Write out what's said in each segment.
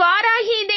இவ்வாறாகி இதை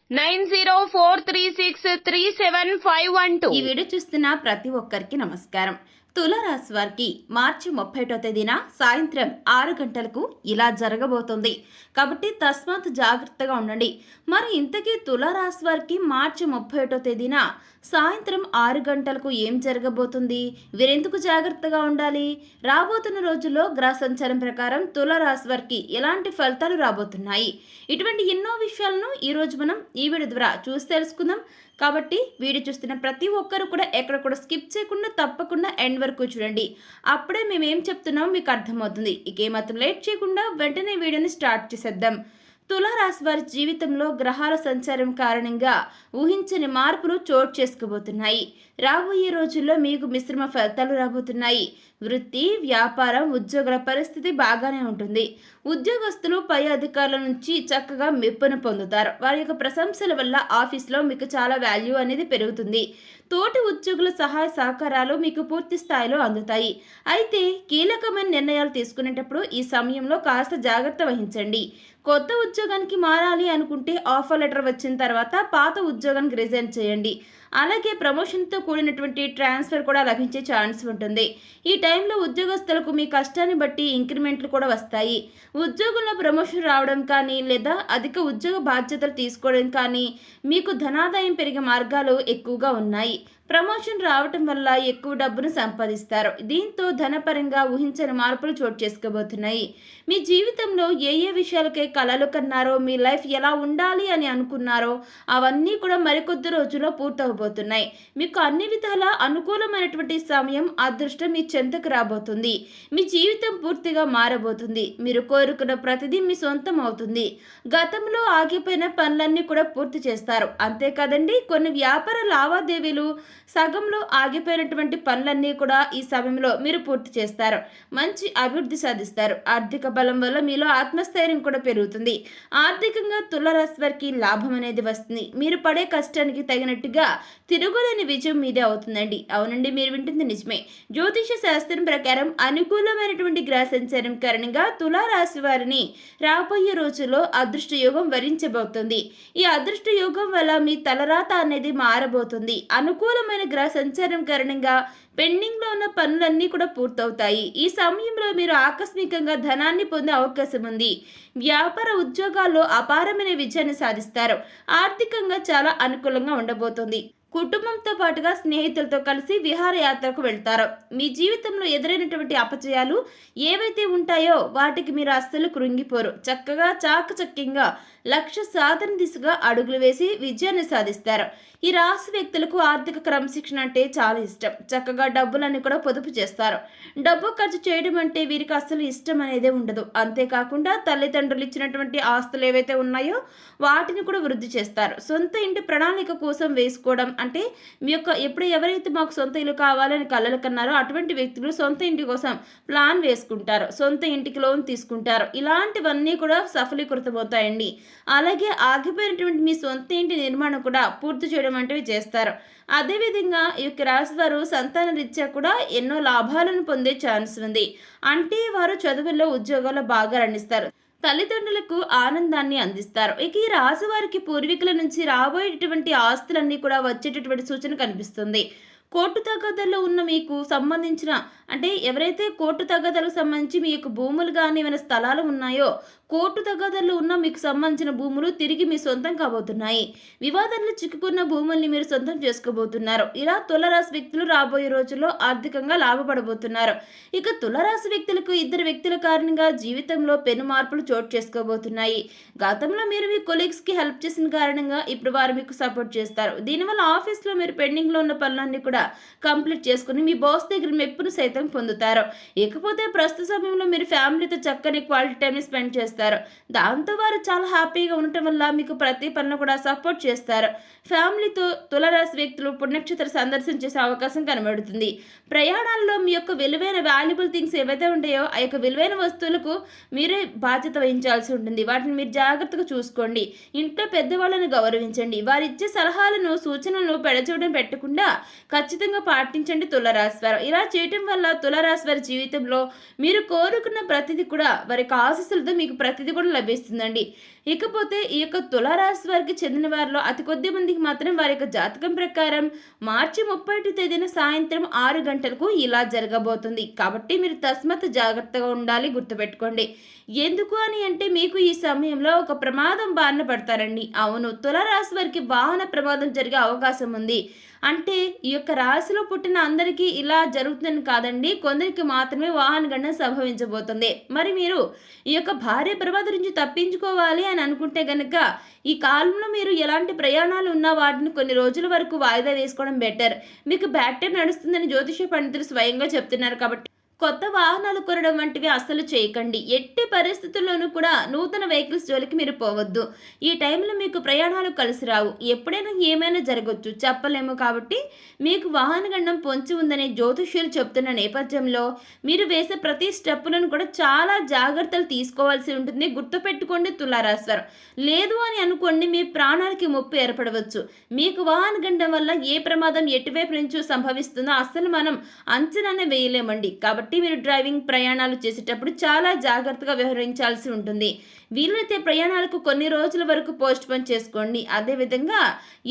nine zero four three six three seven five one two. ఈ video చూస్తున్న ప్రతి ఒక్కరికి నమస్కారం. తులారాశి వారికి మార్చి ముప్పై తేదీన సాయంత్రం ఆరు గంటలకు ఇలా జరగబోతుంది. కాబట్టి తస్మాత్ జాగ్రత్తగా ఉండండి. మరి ఇంతకీ తులారాశి వారికి మార్చి ముప్పై తేదీన సాయంత్రం ఆరు గంటలకు ఏం జరగబోతుంది? వీరెందుకు జాగ్రత్తగా ఉండాలి? రాబోతున్న రోజుల్లో గ్రహ సంచారం ప్రకారం తులరాశి వారికి ఎలాంటి ఫలితాలు రాబోతున్నాయి? ఇటువంటి ఎన్నో విషయాలను ఈరోజు మనం ఈ వీడియో ద్వారా చూసి తెలుసుకుందాం. కాబట్టి వీడియో చూస్తున్న ప్రతి ఒక్కరు కూడా ఎక్కడ కూడా స్కిప్ చేయకుండా తప్పకుండా ఎండ్ వరకు చూడండి. అప్పుడే మేము ఏం చెప్తున్నామో మీకు అర్థమవుతుంది. ఇక ఏమాత్రం లేట్ చేయకుండా వెంటనే వీడియోని స్టార్ట్ చేసేద్దాం. తులారాశి వారి జీవితంలో గ్రహాల సంచారం కారణంగా ఊహించని మార్పులు చోటు చేసుకోబోతున్నాయి రాబోయే రోజుల్లో మీకు మిశ్రమ ఫలితాలు రాబోతున్నాయి. వృత్తి వ్యాపారం ఉద్యోగుల పరిస్థితి బాగానే ఉంటుంది. ఉద్యోగస్తులు పై అధికారుల నుంచి చక్కగా మెప్పును పొందుతారు. వారి యొక్క ప్రశంసల వల్ల ఆఫీస్లో మీకు చాలా వాల్యూ అనేది పెరుగుతుంది. తోటి ఉద్యోగుల సహాయ సహకారాలు మీకు పూర్తి స్థాయిలో అందుతాయి. అయితే కీలకమైన నిర్ణయాలు తీసుకునేటప్పుడు ఈ సమయంలో కాస్త జాగ్రత్త వహించండి. కొత్త ఉద్యోగానికి మారాలి అనుకుంటే ఆఫర్ లెటర్ వచ్చిన తర్వాత పాత ఉద్యోగానికి రిజైన్ చేయండి. అలాగే ప్రమోషన్తో కూడినటువంటి ట్రాన్స్ఫర్ కూడా లభించే ఛాన్స్ ఉంటుంది. ఈ టైంలో ఉద్యోగస్తులకు మీ కష్టాన్ని బట్టి ఇంక్రిమెంట్లు కూడా వస్తాయి. ఉద్యోగంలో ప్రమోషన్ రావడం కానీ లేదా అధిక ఉద్యోగ బాధ్యతలు తీసుకోవడం కానీ మీకు ధనాదాయం పెరిగే మార్గాలు ఎక్కువగా ఉన్నాయి. ప్రమోషన్ రావటం వల్ల ఎక్కువ డబ్బును సంపాదిస్తారు. దీంతో ధనపరంగా ఊహించని మార్పులు చోటు చేసుకోబోతున్నాయి. మీ జీవితంలో ఏ ఏ విషయాలకై కలలు కన్నారో మీ లైఫ్ ఎలా ఉండాలి అని అనుకున్నారో అవన్నీ కూడా మరికొద్ది రోజుల్లో పూర్తవబోతున్నాయి. మీకు అన్ని విధాల అనుకూలమైనటువంటి సమయం అదృష్టం మీ చెంతకు రాబోతుంది. మీ జీవితం పూర్తిగా మారబోతుంది. మీరు కోరుకున్న ప్రతిదీ మీ సొంతం అవుతుంది. గతంలో ఆగిపోయిన పనులన్నీ కూడా పూర్తి చేస్తారు. అంతేకాదండి కొన్ని వ్యాపార లావాదేవీలు సగంలో ఆగిపోయినటువంటి పనులన్నీ కూడా ఈ సమయంలో మీరు పూర్తి చేస్తారు. మంచి అభివృద్ధి సాధిస్తారు. ఆర్థిక బలం వల్ల మీలో ఆత్మస్థైర్యం కూడా పెరుగుతుంది. ఆర్థికంగా తులరాశి వారికి లాభం అనేది వస్తుంది. మీరు పడే కష్టానికి తగినట్టుగా తిరుగులేని విజయం మీదే అవుతుందండి. అవునండి మీరు వింటుంది నిజమే. జ్యోతిష శాస్త్రం ప్రకారం అనుకూలమైనటువంటి గ్రహ సంచారం కారణంగా తులారాశి వారిని రాబోయే రోజుల్లో అదృష్ట యోగం వరించబోతుంది. ఈ అదృష్ట యోగం వల్ల మీ తలరాత అనేది మారబోతుంది. అనుకూల అనుకూలమైన గ్రహ సంచారం కారణంగా పెండింగ్లో ఉన్న పనులన్నీ కూడా పూర్తవుతాయి. ఈ సమయంలో మీరు ఆకస్మికంగా ధనాన్ని పొందే అవకాశం ఉంది. వ్యాపార ఉద్యోగాల్లో అపారమైన విజయాన్ని సాధిస్తారు. ఆర్థికంగా చాలా అనుకూలంగా ఉండబోతుంది. కుటుంబంతో పాటుగా స్నేహితులతో కలిసి విహారయాత్రకు వెళ్తారు. మీ జీవితంలో ఎదురైనటువంటి అపజయాలు ఏవైతే ఉంటాయో వాటికి మీరు అస్సలు కృంగిపోరు. చక్కగా చాకచక్యంగా లక్ష్య సాధన దిశగా అడుగులు వేసి విజయాన్ని సాధిస్తారు. ఈ రాశి వ్యక్తులకు ఆర్థిక క్రమశిక్షణ అంటే చాలా ఇష్టం. చక్కగా డబ్బులన్నీ కూడా పొదుపు చేస్తారు. డబ్బు ఖర్చు చేయడం అంటే వీరికి అస్సలు ఇష్టం అనేది ఉండదు. అంతేకాకుండా తల్లిదండ్రులు ఇచ్చినటువంటి ఆస్తులు ఏవైతే ఉన్నాయో వాటిని కూడా వృద్ధి చేస్తారు. సొంత ఇంటి ప్రణాళిక కోసం వేసుకోవడం అంటే మీ యొక్క ఎప్పుడు ఎవరైతే మాకు సొంత ఇల్లు కావాలని కలలు కన్నారో అటువంటి వ్యక్తులు సొంత ఇంటి కోసం ప్లాన్ వేసుకుంటారు. సొంత ఇంటికి లోన్ తీసుకుంటారు. ఇలాంటివన్నీ కూడా సఫలీకృతమవుతాయండి. అలాగే ఆగిపోయినటువంటి మీ సొంత ఇంటి నిర్మాణం కూడా పూర్తి చేయడం వంటివి చేస్తారు. అదేవిధంగా ఈ యొక్క రాశి వారు సంతాన రీత్యా కూడా ఎన్నో లాభాలను పొందే ఛాన్స్ ఉంది. అంటే వారు చదువుల్లో ఉద్యోగాల్లో బాగా రణిస్తారు. తల్లిదండ్రులకు ఆనందాన్ని అందిస్తారు. ఇక ఈ రాశి వారికి పూర్వీకుల నుంచి రాబోయేటటువంటి ఆస్తులన్నీ కూడా వచ్చేటటువంటి సూచన కనిపిస్తుంది. కోర్టు తగాదాల్లో ఉన్న మీకు సంబంధించిన అంటే ఎవరైతే కోర్టు తగ్గదలకు సంబంధించి మీ యొక్క భూములు కానీ ఏమైనా స్థలాలు ఉన్నాయో కోర్టు తగాదాల్లో ఉన్న మీకు సంబంధించిన భూములు తిరిగి మీ సొంతం కాబోతున్నాయి. వివాదంలో చిక్కుకున్న భూముల్ని మీరు సొంతం చేసుకోబోతున్నారు. ఇలా తులరాశి వ్యక్తులు రాబోయే రోజుల్లో ఆర్థికంగా లాభపడబోతున్నారు. ఇక తులరాశి వ్యక్తులకు ఇద్దరు వ్యక్తుల కారణంగా జీవితంలో పెను మార్పులు చోటు చేసుకోబోతున్నాయి. గతంలో మీరు మీ కొలీగ్స్కి హెల్ప్ చేసిన కారణంగా ఇప్పుడు వారు మీకు సపోర్ట్ చేస్తారు. దీనివల్ల ఆఫీస్లో మీరు పెండింగ్లో ఉన్న పనులన్నీ కూడా కంప్లీట్ చేసుకుని మీ బాస్ దగ్గర మెప్పును సైతం పొందుతారు. ఇకపోతే ప్రస్తుత సమయంలో మీరు ఫ్యామిలీతో చక్కని క్వాలిటీ టైంని స్పెండ్ చేస్తారు. చేస్తారు. దాంతో వారు చాలా హ్యాపీగా ఉండటం వల్ల మీకు ప్రతి పనులు కూడా సపోర్ట్ చేస్తారు. ఫ్యామిలీతో తులరాశి వ్యక్తులు పుణ్యక్షేత్ర సందర్శన చేసే అవకాశం కనబడుతుంది. ప్రయాణాల్లో మీ యొక్క విలువైన వాల్యుబుల్ థింగ్స్ ఏవైతే ఉంటాయో ఆ యొక్క విలువైన వస్తువులకు మీరే బాధ్యత వహించాల్సి ఉంటుంది. వాటిని మీరు జాగ్రత్తగా చూసుకోండి. ఇంట్లో పెద్దవాళ్ళని గౌరవించండి. వారు ఇచ్చే సలహాలను సూచనలను పెడచూడడం పెట్టకుండా ఖచ్చితంగా పాటించండి తులరాశి వారు. ఇలా చేయటం వల్ల తులరాశి వారి జీవితంలో మీరు కోరుకున్న ప్రతిదీ కూడా వారి ఆశస్సులతో మీకు ప్రతిదీ కూడా లభిస్తుందండి. ఇకపోతే ఈ యొక్క తులారాశి వారికి చెందిన వారిలో అతి కొద్ది మందికి మాత్రం వారి యొక్క జాతకం ప్రకారం మార్చి ముప్పై తేదీన సాయంత్రం ఆరు గంటలకు ఇలా జరగబోతుంది. కాబట్టి మీరు తస్మత్ జాగ్రత్తగా ఉండాలి గుర్తుపెట్టుకోండి. ఎందుకు అని అంటే మీకు ఈ సమయంలో ఒక ప్రమాదం బారిన పడతారండి. అవును తులరాశి వారికి వాహన ప్రమాదం జరిగే అవకాశం ఉంది. అంటే ఈ యొక్క రాశిలో పుట్టిన అందరికీ ఇలా జరుగుతుందని కాదండి. కొందరికి మాత్రమే వాహన గణన సంభవించబోతుంది. మరి మీరు ఈ యొక్క భార్య ప్రమాదం నుంచి తప్పించుకోవాలి అని అనుకుంటే గనక ఈ కాలంలో మీరు ఎలాంటి ప్రయాణాలు ఉన్నా వాటిని కొన్ని రోజుల వరకు వాయిదా వేసుకోవడం బెటర్ మీకు బ్యాక్టీరియా నడుస్తుందని జ్యోతిష పండితులు స్వయంగా చెప్తున్నారు కాబట్టి కొత్త వాహనాలు కొనడం వంటివి అస్సలు చేయకండి. ఎట్టి పరిస్థితుల్లోనూ కూడా నూతన వెహికల్స్ జోలికి మీరు పోవద్దు. ఈ టైంలో మీకు ప్రయాణాలు కలిసి రావు. ఎప్పుడైనా ఏమైనా జరగవచ్చు చెప్పలేము కాబట్టి మీకు వాహన గండం పొంచి ఉందని జ్యోతిష్యులు చెప్తున్న నేపథ్యంలో మీరు వేసే ప్రతి స్టెప్పులను కూడా చాలా జాగ్రత్తలు తీసుకోవాల్సి ఉంటుంది. గుర్తుపెట్టుకోండి తులారాశ్వరం. లేదు అని అనుకోండి మీ ప్రాణాలకి ముప్పు ఏర్పడవచ్చు. మీకు వాహన గండం వల్ల ఏ ప్రమాదం ఎటువైపు నుంచో సంభవిస్తుందో అస్సలు మనం అంచనానే వేయలేమండి. కాబట్టి మీరు డ్రైవింగ్ ప్రయాణాలు చేసేటప్పుడు చాలా జాగ్రత్తగా వ్యవహరించాల్సి ఉంటుంది. వీలైతే ప్రయాణాలకు కొన్ని రోజుల వరకు పోస్ట్ పోన్ చేసుకోండి అదేవిధంగా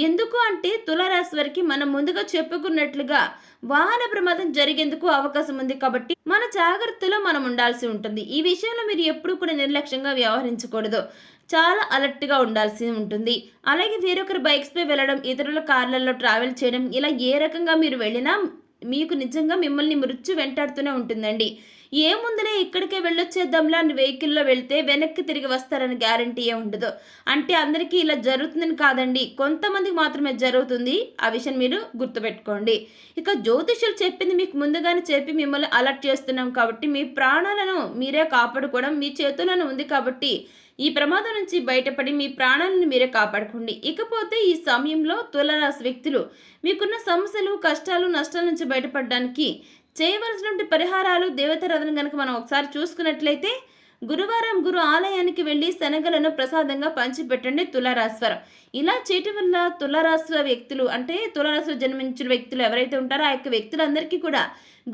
ఎందుకు అంటే తులారాశి వారికి మనం ముందుగా చెప్పుకున్నట్లుగా వాహన ప్రమాదం జరిగేందుకు అవకాశం ఉంది కాబట్టి మన జాగ్రత్తలో మనం ఉండాల్సి ఉంటుంది. ఈ విషయంలో మీరు ఎప్పుడు కూడా నిర్లక్ష్యంగా వ్యవహరించకూడదు. చాలా అలర్ట్గా ఉండాల్సి ఉంటుంది. అలాగే వేరొకరు బైక్స్పై వెళ్ళడం ఇతరుల కార్లలో ట్రావెల్ చేయడం ఇలా ఏ రకంగా మీరు వెళ్ళినా మీకు నిజంగా మిమ్మల్ని మృత్యు వెంటాడుతూనే ఉంటుందండి. ఏముందిలే ఇక్కడికే వెళ్ళొచ్చేద్దాంలా అని వెహికల్లో వెళ్తే వెనక్కి తిరిగి వస్తారని గ్యారంటీ ఏ ఉండదు. అంటే అందరికీ ఇలా జరుగుతుందని కాదండి. కొంతమందికి మాత్రమే జరుగుతుంది. ఆ విషయం మీరు గుర్తుపెట్టుకోండి. ఇక జ్యోతిష్యులు చెప్పింది మీకు ముందుగానే చెప్పి మిమ్మల్ని అలర్ట్ చేస్తున్నాం కాబట్టి మీ ప్రాణాలను మీరే కాపాడుకోవడం మీ చేతులను ఉంది కాబట్టి ఈ ప్రమాదం నుంచి బయటపడి మీ ప్రాణాలను మీరే కాపాడుకోండి. ఇకపోతే ఈ సమయంలో తులరాశి వ్యక్తులు మీకున్న సమస్యలు కష్టాలు నష్టాల నుంచి బయటపడడానికి చేయవలసినటువంటి పరిహారాలు దేవతారాధన కనుక మనం ఒకసారి చూసుకున్నట్లయితే గురువారం గురు ఆలయానికి వెళ్ళి శనగలను ప్రసాదంగా పంచిపెట్టండి తులారాశ్వరం. ఇలా చేయటం వల్ల తులారాశి వ్యక్తులు అంటే తులారాశిలో జన్మించిన వ్యక్తులు ఎవరైతే ఉంటారో ఆ యొక్క వ్యక్తులందరికీ కూడా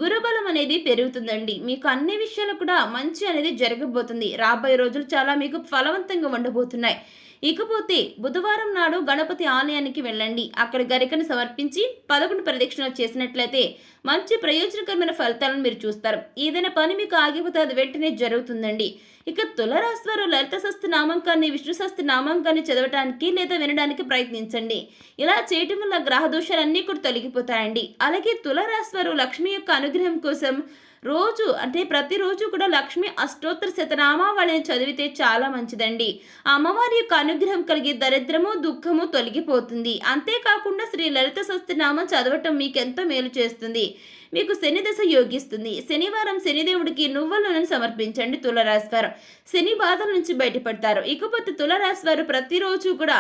గురుబలం అనేది పెరుగుతుందండి. మీకు అన్ని విషయాలు కూడా మంచి అనేది జరగబోతుంది. రాబోయే రోజులు చాలా మీకు ఫలవంతంగా ఉండబోతున్నాయి. ఇకపోతే బుధవారం నాడు గణపతి ఆలయానికి వెళ్ళండి. అక్కడ గరికను సమర్పించి పదకొండు ప్రదక్షిణలు చేసినట్లయితే మంచి ప్రయోజనకరమైన ఫలితాలను మీరు చూస్తారు. ఏదైనా పని మీకు ఆగిపోతే అది వెంటనే జరుగుతుందండి. ఇక తులరాశి వారు లలిత సస్తి నామంకాన్ని విష్ణు సస్తి నామంకాన్ని చదవటానికి లేదా వినడానికి ప్రయత్నించండి. ఇలా చేయటం వల్ల గ్రహ దోషాలన్నీ కూడా తొలగిపోతాయండి. అలాగే తులరాశి వారు లక్ష్మి యొక్క అనుగ్రహం కోసం రోజు అంటే ప్రతిరోజు కూడా లక్ష్మి అష్టోత్తర శతనామావళిని చదివితే చాలా మంచిదండి. అమ్మవారి యొక్క అనుగ్రహం కలిగి దరిద్రము దుఃఖము తొలగిపోతుంది. అంతేకాకుండా శ్రీ లలిత సస్తినామం చదవటం మీకు ఎంతో మేలు చేస్తుంది. మీకు శని దశ యోగిస్తుంది. శనివారం శనిదేవుడికి నువ్వుల నూనెను సమర్పించండి తులరాశి వారు శని బాధల నుంచి బయటపడతారు. ఇకపోతే తులరాశి వారు ప్రతిరోజు కూడా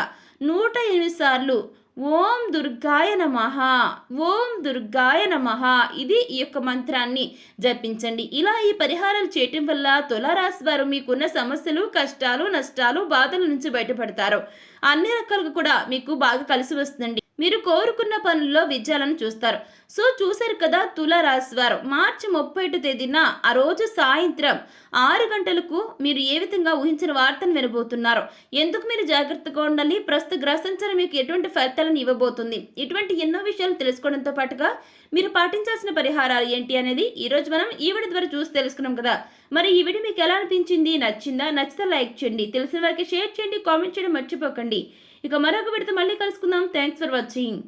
నూట ఎనిమిది సార్లు ఓం దుర్గాయ నమః. ఓం దుర్గాయ నమః. ఇది ఈ యొక్క మంత్రాన్ని జపించండి. ఇలా ఈ పరిహారాలు చేయటం వల్ల తులారాశి వారు మీకున్న సమస్యలు కష్టాలు నష్టాలు బాధల నుంచి బయటపడతారు. అన్ని రకాలుగా కూడా మీకు బాగా కలిసి వస్తుందండి. మీరు కోరుకున్న పనుల్లో విజయాలను చూస్తారు. సో చూశారు కదా తుల వారు. మార్చి ముప్పై తేదీన ఆ రోజు సాయంత్రం ఆరు గంటలకు మీరు ఏ విధంగా ఊహించిన వార్తను వినబోతున్నారు? ఎందుకు మీరు జాగ్రత్తగా ఉండాలి? ప్రస్తుత గ్రహ సంచారం మీకు ఎటువంటి ఫలితాలను ఇవ్వబోతుంది? ఇటువంటి ఎన్నో విషయాలు తెలుసుకోవడంతో పాటుగా మీరు పాటించాల్సిన పరిహారాలు ఏంటి అనేది ఈ రోజు మనం ఈ వీడియో ద్వారా చూసి తెలుసుకున్నాం కదా. మరి ఈ వీడియో మీకు ఎలా అనిపించింది? నచ్చిందా? నచ్చితే లైక్ చేయండి. తెలిసిన వారికి షేర్ చేయండి. కామెంట్ చేయడం మర్చిపోకండి. ఇక మరొక విడత మళ్ళీ కలుసుకుందాం. Thanks for watching